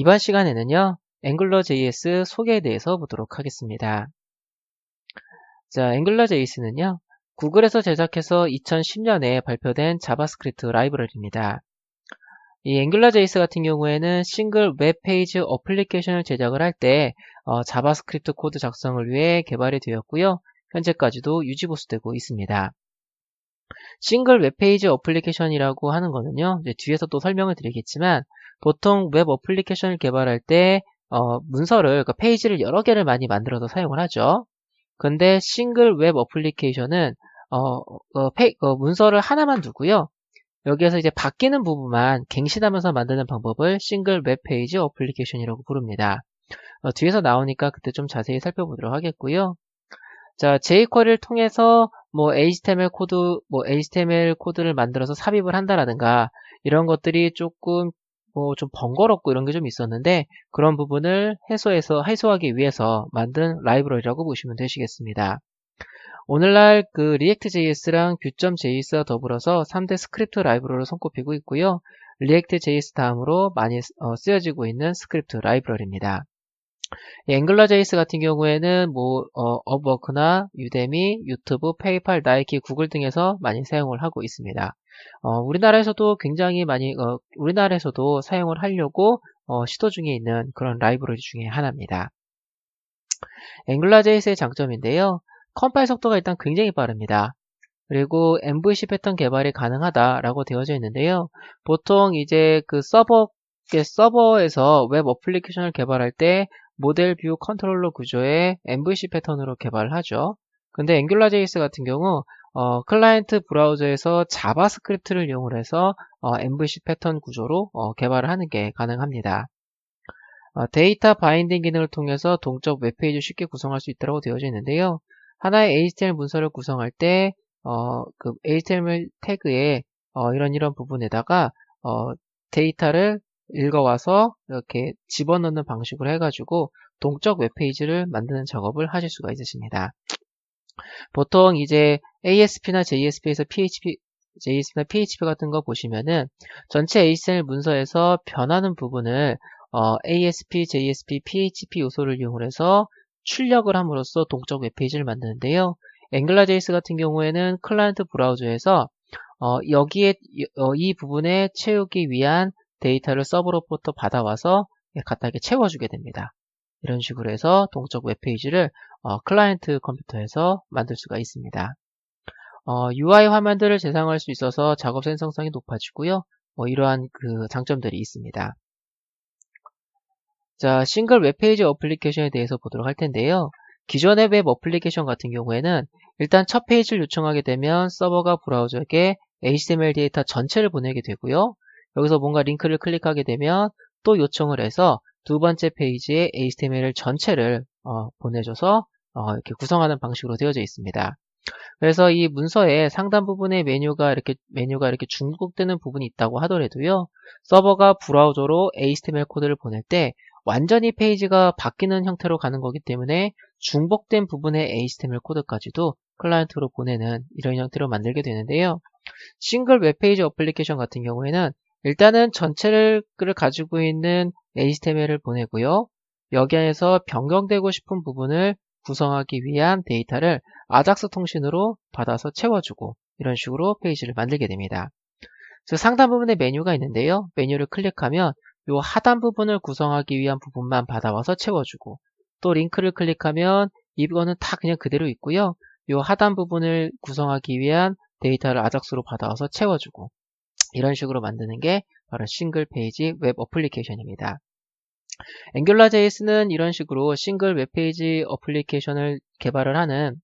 이번 시간에는요, 앵글러.js 소개에 대해서 보도록 하겠습니다. 자, 앵글러.js는요, 구글에서 제작해서 2010년에 발표된 자바스크립트 라이브러리입니다. 이 앵글러.js 같은 경우에는 싱글 웹페이지 어플리케이션을 제작을 할때 어, 자바스크립트 코드 작성을 위해 개발이 되었고요. 현재까지도 유지 보수되고 있습니다. 싱글 웹페이지 어플리케이션이라고 하는 거는요. 뒤에서 또 설명을 드리겠지만 보통 웹 어플리케이션을 개발할 때 어, 문서를 그러니까 페이지를 여러 개를 많이 만들어서 사용을 하죠. 근데 싱글 웹 어플리케이션은 어, 어, 페, 어, 문서를 하나만 두고요. 여기에서 이제 바뀌는 부분만 갱신하면서 만드는 방법을 싱글 웹 페이지 어플리케이션이라고 부릅니다. 어, 뒤에서 나오니까 그때 좀 자세히 살펴보도록 하겠고요. 자, jQuery를 통해서 뭐 HTML 코드, 뭐 HTML 코드를 만들어서 삽입을 한다라든가 이런 것들이 조금 뭐 좀 번거롭고 이런 게 좀 있었는데 그런 부분을 해소해서 해소하기 위해서 만든 라이브러리라고 보시면 되시겠습니다. 오늘날 그 React.js랑 Vue.js와 더불어서 3대 스크립트 라이브러리로 손꼽히고 있고요. React.js 다음으로 많이 어, 쓰여지고 있는 스크립트 라이브러리입니다. 앵글러.js 같은 경우에는 뭐 어, 업워크나 유데미, 유튜브, 페이팔, 나이키, 구글 등에서 많이 사용을 하고 있습니다. 어, 우리나라에서도 굉장히 많이 어, 우리나라에서도 사용을 하려고 어, 시도 중에 있는 그런 라이브러리 중에 하나입니다. 앵글러.js의 장점인데요. 컴파일 속도가 일단 굉장히 빠릅니다. 그리고 MVC 패턴 개발이 가능하다라고 되어져 있는데요. 보통 이제 그 서버 서버에서 웹 어플리케이션을 개발할 때 모델 뷰 컨트롤러 구조의 MVC 패턴으로 개발을 하죠. 근데 앵귤러.js 같은 경우 어, 클라이언트 브라우저에서 자바스크립트를 이용을 해서 어, MVC 패턴 구조로 어, 개발을 하는 게 가능합니다. 어, 데이터 바인딩 기능을 통해서 동적 웹페이지를 쉽게 구성할 수 있다고 되어져 있는데요. 하나의 HTML 문서를 구성할 때 어, 그 HTML 태그에 어, 이런 이런 부분에다가 데이터를 읽어와서 이렇게 집어넣는 방식으로 해가지고 동적 웹페이지를 만드는 작업을 하실 수가 있으십니다. 보통 이제 ASP나 JSP에서 PHP, JSP나 PHP 같은 거 보시면은 전체 HTML 문서에서 변하는 부분을 어, ASP, JSP, PHP 요소를 이용해서 출력을 함으로써 동적 웹페이지를 만드는데요. 앵글라.js 같은 경우에는 클라이언트 브라우저에서 어, 여기에 어, 이 부분에 채우기 위한 데이터를 서버로부터 받아와서 이렇게 채워주게 됩니다. 이런 식으로 해서 동적 웹페이지를 어, 클라이언트 컴퓨터에서 만들 수가 있습니다. 어, UI 화면들을 재생할 수 있어서 작업 생성성이 높아지고요. 뭐 이러한 그 장점들이 있습니다. 자, 싱글 웹페이지 어플리케이션에 대해서 보도록 할 텐데요. 기존의 웹 어플리케이션 같은 경우에는 일단 첫 페이지를 요청하게 되면 서버가 브라우저에게 HTML 데이터 전체를 보내게 되고요. 여기서 뭔가 링크를 클릭하게 되면 또 요청을 해서 두 번째 페이지에 HTML 전체를 어, 보내줘서 어, 이렇게 구성하는 방식으로 되어져 있습니다. 그래서 이 문서의 상단 부분에 메뉴가 이렇게 메뉴가 이렇게 중복되는 부분이 있다고 하더라도요. 서버가 브라우저로 HTML 코드를 보낼 때 완전히 페이지가 바뀌는 형태로 가는 거기 때문에 중복된 부분의 HTML 코드까지도 클라이언트로 보내는 이런 형태로 만들게 되는데요. 싱글 웹페이지 어플리케이션 같은 경우에는 일단은 전체를 가지고 있는 HTML을 보내고요. 여기 안에서 변경되고 싶은 부분을 구성하기 위한 데이터를 아작스 통신으로 받아서 채워주고 이런 식으로 페이지를 만들게 됩니다. 상단 부분에 메뉴가 있는데요. 메뉴를 클릭하면 이 하단 부분을 구성하기 위한 부분만 받아와서 채워주고 또 링크를 클릭하면 이거는 다 그냥 그대로 있고요. 이 하단 부분을 구성하기 위한 데이터를 아작스로 받아와서 채워주고 이런 식으로 만드는 게 바로 싱글 페이지 웹 어플리케이션입니다. 앵귤러.js는 이런 식으로 싱글 웹페이지 어플리케이션을 개발을 하는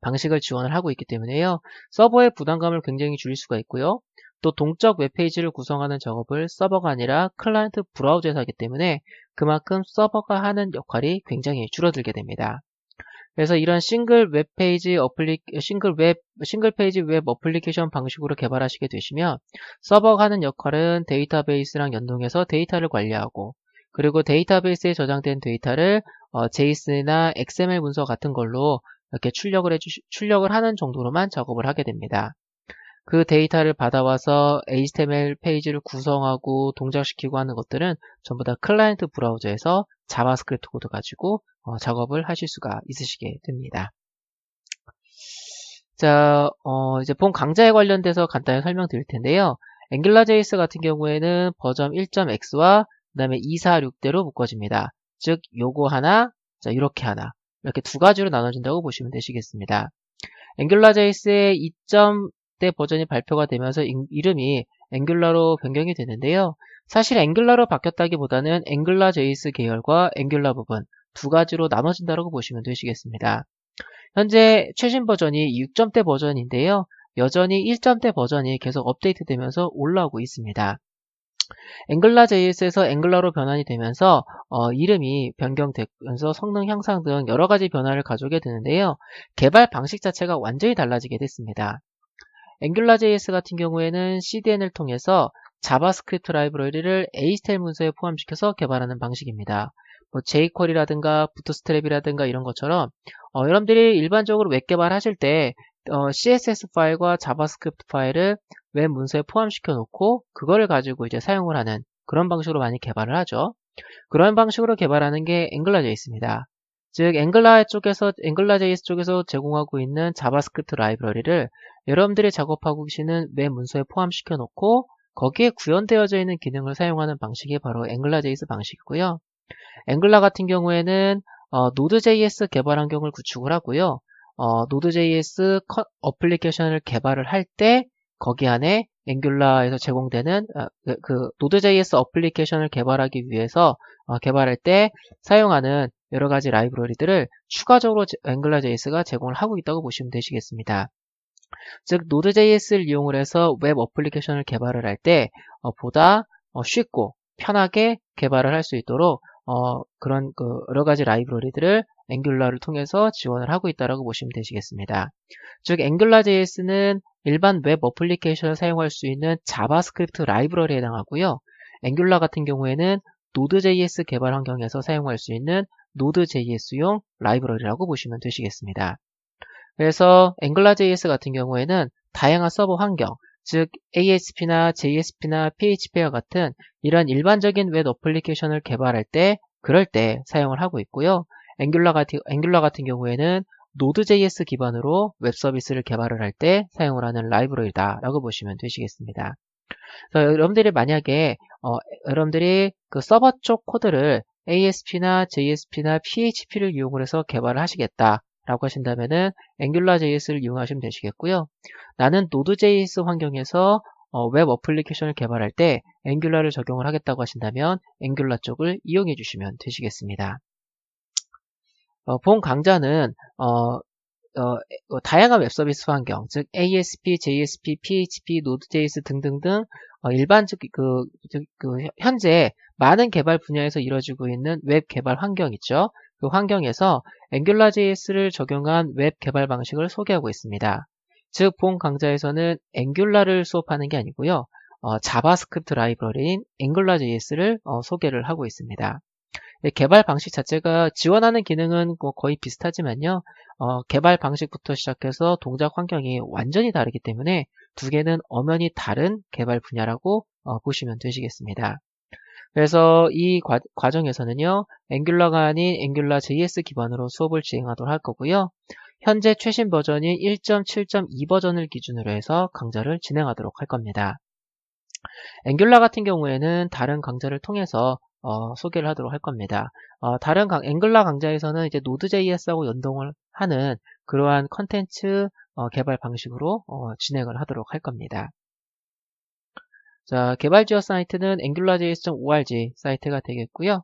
방식을 지원을 하고 있기 때문에요. 서버의 부담감을 굉장히 줄일 수가 있고요. 또 동적 웹페이지를 구성하는 작업을 서버가 아니라 클라이언트 브라우저에서 하기 때문에 그만큼 서버가 하는 역할이 굉장히 줄어들게 됩니다. 그래서 이런 싱글 웹페이지 어플리 싱글 웹 싱글 페이지 웹 어플리케이션 방식으로 개발하시게 되시면 서버가 하는 역할은 데이터베이스랑 연동해서 데이터를 관리하고 그리고 데이터베이스에 저장된 데이터를 어, JSON이나 XML 문서 같은 걸로 이렇게 출력을 해주 출력을 하는 정도로만 작업을 하게 됩니다. 그 데이터를 받아와서 HTML 페이지를 구성하고 동작시키고 하는 것들은 전부 다 클라이언트 브라우저에서 자바스크립트 코드 가지고 어, 작업을 하실 수가 있으시게 됩니다. 자, 어, 이제 본 강좌에 관련돼서 간단히 설명드릴 텐데요. 앵글라.js 같은 경우에는 버전 1.x와 그 다음에 246대로 묶어집니다. 즉, 요거 하나, 자, 이렇게 하나. 이렇게 두 가지로 나눠진다고 보시면 되시겠습니다. 앵귤라.js의 2점대 버전이 발표가 되면서 이름이 앵귤라로 변경이 되는데요. 사실 앵귤라로 바뀌었다기보다는 앵귤라.js 계열과 앵귤라 부분 두 가지로 나눠진다고 보시면 되시겠습니다. 현재 최신 버전이 6점대 버전인데요. 여전히 1점대 버전이 계속 업데이트되면서 올라오고 있습니다. 앵글라.js에서 앵글라로 변환이 되면서 어, 이름이 변경되면서 성능 향상 등 여러 가지 변화를 가져오게 되는데요. 개발 방식 자체가 완전히 달라지게 됐습니다. 앵글라.js 같은 경우에는 CDN을 통해서 자바스크립트 라이브러리를 HTML 문서에 포함시켜서 개발하는 방식입니다. 뭐 jQuery라든가 부트스트랩이라든가 이런 것처럼 어, 여러분들이 일반적으로 웹 개발하실 때 어, CSS 파일과 자바스크립트 파일을 웹 문서에 포함시켜 놓고 그거를 가지고 이제 사용을 하는 그런 방식으로 많이 개발을 하죠. 그런 방식으로 개발하는 게 앵글라.js입니다. 즉 앵글라 쪽에서 앵글라.js 쪽에서 제공하고 있는 자바스크립트 라이브러리를 여러분들이 작업하고 계시는 웹 문서에 포함시켜 놓고 거기에 구현되어져 있는 기능을 사용하는 방식이 바로 앵글라.js 방식이고요. 앵글라 같은 경우에는 어, 노드.js 개발 환경을 구축을 하고요. 어, 노드.js 어플리케이션을 개발을 할 때 거기 안에 앵귤라에서 제공되는 어, 그, 그 노드.js 어플리케이션을 개발하기 위해서 어, 개발할 때 사용하는 여러 가지 라이브러리들을 추가적으로 앵글라.js가 제공을 하고 있다고 보시면 되시겠습니다. 즉 노드.js를 이용을 해서 웹 어플리케이션을 개발을 할때 어, 보다 어, 쉽고 편하게 개발을 할 수 있도록 어, 그런 그 여러 가지 라이브러리들을 앵귤라를 통해서 지원을 하고 있다고 보시면 되시겠습니다. 즉 앵귤라.js는 일반 웹 어플리케이션을 사용할 수 있는 자바스크립트 라이브러리에 해당하고요. 앵귤라 같은 경우에는 노드.js 개발 환경에서 사용할 수 있는 노드.js용 라이브러리라고 보시면 되시겠습니다. 그래서 앵글라.js 같은 경우에는 다양한 서버 환경, 즉 ASP나 JSP나 PHP와 같은 이런 일반적인 웹 어플리케이션을 개발할 때 그럴 때 사용을 하고 있고요. 앵귤라 같은, 앵귤라 같은 경우에는 노드.js 기반으로 웹 서비스를 개발을 할 때 사용을 하는 라이브러리다 라고 보시면 되시겠습니다. 여러분들이 만약에 어, 여러분들이 그 서버 쪽 코드를 ASP나 JSP나 PHP를 이용을 해서 개발을 하시겠다 라고 하신다면은 앵귤라.js를 이용하시면 되시겠고요. 나는 노드.js 환경에서 어, 웹 어플리케이션을 개발할 때 앵귤라를 적용을 하겠다고 하신다면 앵귤라 쪽을 이용해 주시면 되시겠습니다. 어, 본 강좌는 어, 어, 다양한 웹 서비스 환경, 즉 ASP, JSP, PHP, Node.js 등등등 일반적 그, 그 현재 많은 개발 분야에서 이루어지고 있는 웹 개발 환경 있죠. 그 환경에서 앵귤라.js를 적용한 웹 개발 방식을 소개하고 있습니다. 즉, 본 강좌에서는 앵귤라를 수업하는 게 아니고요. 어, 자바스크립트 라이브러리인 앵귤라.js를 어, 소개를 하고 있습니다. 개발 방식 자체가 지원하는 기능은 뭐 거의 비슷하지만요. 어, 개발 방식부터 시작해서 동작 환경이 완전히 다르기 때문에 두 개는 엄연히 다른 개발 분야라고 어, 보시면 되시겠습니다. 그래서 이 과, 정에서는요 앵귤러가 아닌 앵귤러 JS 기반으로 수업을 진행하도록 할 거고요. 현재 최신 버전인 1.7.2 버전을 기준으로 해서 강좌를 진행하도록 할 겁니다. 앵귤러 같은 경우에는 다른 강좌를 통해서 어, 소개를 하도록 할 겁니다. 어, 다른 강, 앵글라 강좌에서는 이제 노드.js하고 연동을 하는 그러한 컨텐츠 어, 개발 방식으로 어, 진행을 하도록 할 겁니다. 자, 개발 지원 사이트는 angularjs.org 사이트가 되겠고요.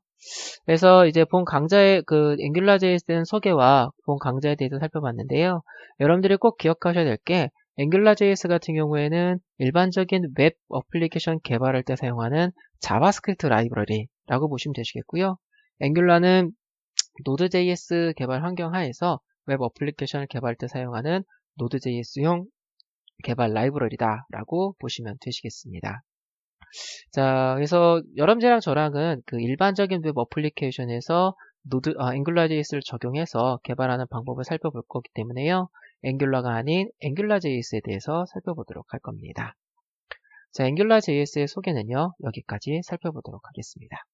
그래서 이제 본 강좌의 그 angular.js에 대한 소개와 본 강좌에 대해서 살펴봤는데요. 여러분들이 꼭 기억하셔야 될 게 angular.js 같은 경우에는 일반적인 웹 어플리케이션 개발할 때 사용하는 자바스크립트 라이브러리라고 보시면 되시겠고요. 앵귤라는 노드.js 개발 환경 하에서 웹 어플리케이션을 개발할 때 사용하는 노드.js용 개발 라이브러리다 라고 보시면 되시겠습니다. 자, 그래서 여러분들이랑 저랑은 그 일반적인 웹 어플리케이션에서 노드, 아, 앵글라.js를 적용해서 개발하는 방법을 살펴볼 거기 때문에요. 앵귤러가 아닌 앵귤러.js에 대해서 살펴보도록 할 겁니다. 자, 앵귤러.js의 소개는요, 여기까지 살펴보도록 하겠습니다.